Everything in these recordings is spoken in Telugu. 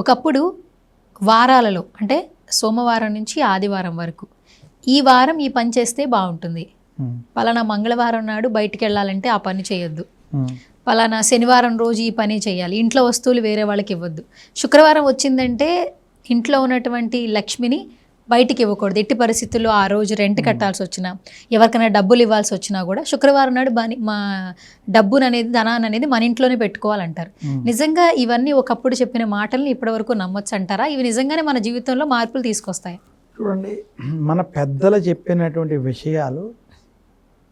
ఒకప్పుడు వారాలలో అంటే సోమవారం నుంచి ఆదివారం వరకు ఈ వారం ఈ పని చేస్తే బాగుంటుంది. పలానా మంగళవారం నాడు బయటికి వెళ్ళాలంటే ఆ పని చేయొద్దు. పలానా శనివారం రోజు ఈ పని చేయాలి. ఇంట్లో వస్తువులు వేరే వాళ్ళకి ఇవ్వద్దు. శుక్రవారం వచ్చిందంటే ఇంట్లో ఉన్నటువంటి లక్ష్మిని బయటికి ఇవ్వకూడదు. ఎట్టి పరిస్థితుల్లో ఆ రోజు రెంట్ కట్టాల్సి వచ్చినా ఎవరికైనా డబ్బులు ఇవ్వాల్సి వచ్చినా కూడా శుక్రవారం నాడు బని మా డబ్బును అనేది ధనాన్ని అనేది మన ఇంట్లోనే పెట్టుకోవాలంటారు. నిజంగా ఇవన్నీ ఒకప్పుడు చెప్పిన మాటల్ని ఇప్పటివరకు నమ్మొచ్చు అంటారా ఇవి నిజంగానే మన జీవితంలో మార్పులు తీసుకొస్తాయి? చూడండి మన పెద్దలు చెప్పినటువంటి విషయాలు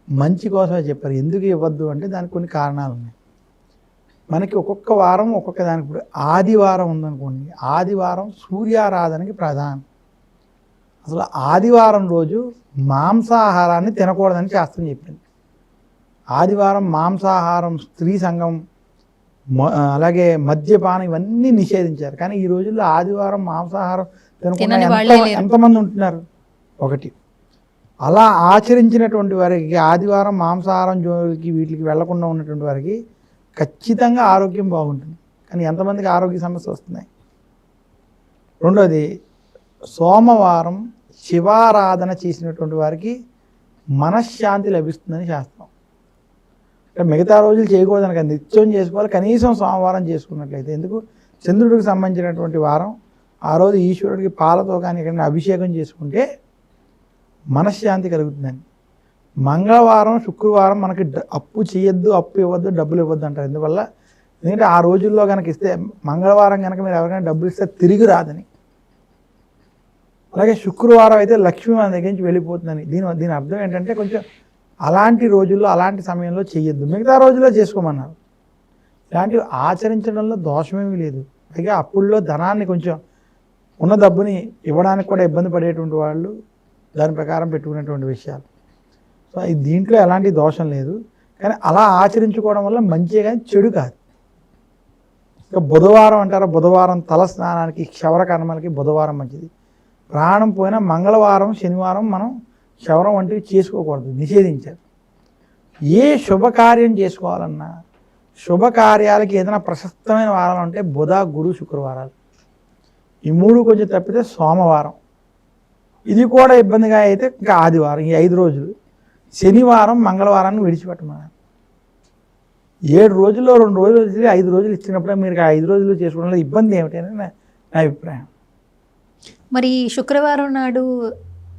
మంచి కోసమే చెప్పారు. ఎందుకు ఇవ్వద్దు అంటే దానికి కొన్ని కారణాలు ఉన్నాయి. మనకి ఒక్కొక్క వారం ఒక్కొక్క దానికి ఆదివారం ఉందనుకోండి. ఆదివారం సూర్యారాధనకి ప్రధానం. అసలు ఆదివారం రోజు మాంసాహారాన్ని తినకూడదని శాస్త్రం చెప్పింది. ఆదివారం మాంసాహారం స్త్రీ సంఘం అలాగే మద్యపానం ఇవన్నీ నిషేధించారు. కానీ ఈ రోజుల్లో ఆదివారం మాంసాహారం తినకుండా. ఎంతమంది ఉంటున్నారు? ఒకటి. అలా ఆచరించినటువంటి వారికి ఆదివారం మాంసాహారం జోలికి వీటికి వెళ్ళకుండా ఉన్నటువంటి వారికి ఖచ్చితంగా ఆరోగ్యం బాగుంటుంది. కానీ ఎంతమందికి ఆరోగ్య సమస్య వస్తున్నాయి? రెండోది సోమవారం శివారాధన చేసినటువంటి వారికి మనశ్శాంతి లభిస్తుందని శాస్త్రం. అంటే మిగతా రోజులు చేయకూడదని కాదు నిత్యం చేసుకోవాలి కనీసం సోమవారం చేసుకున్నట్లయితే. ఎందుకు? చంద్రుడికి సంబంధించినటువంటి వారం ఆ రోజు ఈశ్వరుడికి పాలతో కానీ ఎక్కడైనా అభిషేకం చేసుకుంటే మనశ్శాంతి కలుగుతుందని మంగళవారం శుక్రవారం మనకి అప్పు చేయొద్దు అప్పు ఇవ్వద్దు డబ్బులు ఇవ్వద్దు అంటారు. ఎందువల్ల? ఎందుకంటే ఆ రోజుల్లో కనుక ఇస్తే మంగళవారం కనుక మీరు ఎవరికైనా డబ్బులు ఇస్తే తిరిగి రాదని. అలాగే శుక్రవారం అయితే లక్ష్మి మన దగ్గర నుంచి వెళ్ళిపోతుందని. దీని దీని అర్థం ఏంటంటే కొంచెం అలాంటి రోజుల్లో అలాంటి సమయంలో చేయొద్దు మిగతా రోజుల్లో చేసుకోమన్నారు. ఇలాంటివి ఆచరించడంలో దోషమేమీ లేదు. పైగా అప్పుల్లో ధనాన్ని కొంచెం ఉన్న డబ్బుని ఇవ్వడానికి కూడా ఇబ్బంది పడేటువంటి వాళ్ళు దాని ప్రకారం పెట్టుకునేటువంటి విషయాలు. సో ఈ దీంట్లో ఎలాంటి దోషం లేదు. కానీ అలా ఆచరించుకోవడం వల్ల మంచిగా కానీ చెడు కాదు. ఇంకా బుధవారం అంటారా? బుధవారం తల స్నానానికి క్షవర కర్మలకి బుధవారం మంచిది. ప్రాణం పోయినా మంగళవారం శనివారం మనం శవరం వంటివి చేసుకోకూడదు నిషేధించారు. ఏ శుభకార్యం చేసుకోవాలన్నా శుభకార్యాలకి ఏదైనా ప్రశస్తమైన వారాలు అంటే బుధ గురు శుక్రవారాలు. ఈ మూడు కొంచెం తప్పితే సోమవారం. ఇది కూడా ఇబ్బందిగా అయితే ఇంకా ఆదివారం ఈ ఐదు రోజులు. శనివారం మంగళవారాన్ని విడిచిపెట్టమన్నారు. ఏడు రోజుల్లో రెండు రోజులు ఐదు రోజులు ఇచ్చినప్పుడే మీరు ఆ ఐదు రోజులు చేసుకోవడంలో ఇబ్బంది ఏమిటనే నా నా అభిప్రాయం. మరి శుక్రవారం నాడు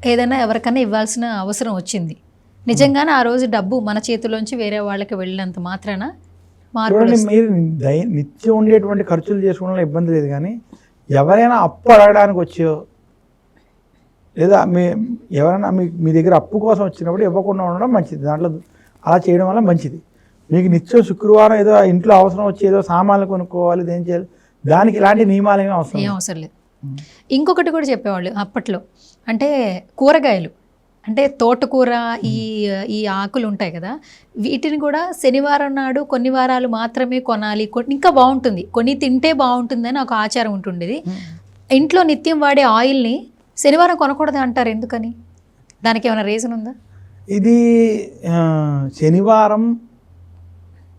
ఏదైనా ఎవరికైనా ఇవ్వాల్సిన అవసరం వచ్చింది నిజంగానే ఆ రోజు డబ్బు మన చేతిలోంచి వేరే వాళ్ళకి వెళ్ళినంత మాత్రాన. మీరు నిత్యం ఉండేటువంటి ఖర్చులు చేసుకోవడంలో ఇబ్బంది లేదు కానీ ఎవరైనా అప్పు అడగడానికి వచ్చో లేదా మీ ఎవరైనా మీ మీ దగ్గర అప్పు కోసం వచ్చినప్పుడు ఇవ్వకుండా ఉండడం మంచిది దాంట్లో అలా చేయడం వల్ల మంచిది మీకు నిత్యం శుక్రవారం ఏదో ఇంట్లో అవసరం వచ్చి ఏదో సామాన్లు కొనుక్కోవాలి దేని చేయాలి దానికి ఇలాంటి నియమాలు ఏమీ అవసరం. అవసరం లేదు ఇంకొకటి కూడా చెప్పేవాళ్ళు అప్పట్లో. అంటే కూరగాయలు. అంటే తోటకూర ఈ ఈ ఆకులు ఉంటాయి కదా. వీటిని కూడా శనివారం నాడు కొన్ని వారాలు మాత్రమే కొనాలి. ఇంకా బాగుంటుంది. కొన్ని తింటే బాగుంటుందని ఒక ఆచారం ఉంటుండేది. ఇంట్లో నిత్యం వాడే ఆయిల్ని శనివారం కొనకూడదు అంటారు ఎందుకని? దానికి ఏమైనా రీజన్ ఉందా? ఇది శనివారం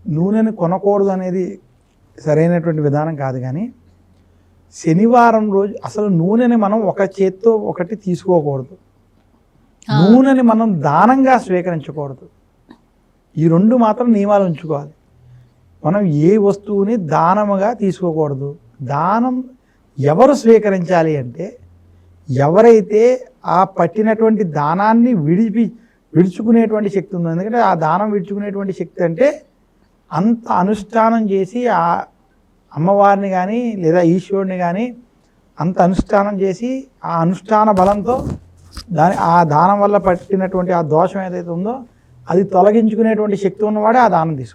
నూనెను కొనకూడదు అనేది సరైనటువంటి విధానం కాదు కానీ శనివారం రోజు అసలు నూనెని మనం ఒక చేత్తో ఒకటి తీసుకోకూడదు. నూనెని మనం దానంగా స్వీకరించకూడదు. ఈ రెండు మాత్రం నియమాలు ఉంచుకోవాలి. మనం ఏ వస్తువుని దానముగా తీసుకోకూడదు. దానం ఎవరు స్వీకరించాలి అంటే ఎవరైతే ఆ పట్టినటువంటి దానాన్ని విడిపి విడుచుకునేటువంటి శక్తి ఉందో ఎందుకంటే ఆ దానం విడుచుకునేటువంటి శక్తి అంటే అంత అనుష్ఠానం చేసి ఆ అమ్మవారిని కానీ లేదా ఈశ్వరుని కానీ అంత అనుష్ఠానం చేసి ఆ అనుష్ఠాన బలంతో దాని ఆ దానం వల్ల పట్టినటువంటి ఆ దోషం ఏదైతే ఉందో అది తొలగించుకునేటువంటి శక్తి ఉన్నవాడే ఆ దానం తీసుకుంటాడు.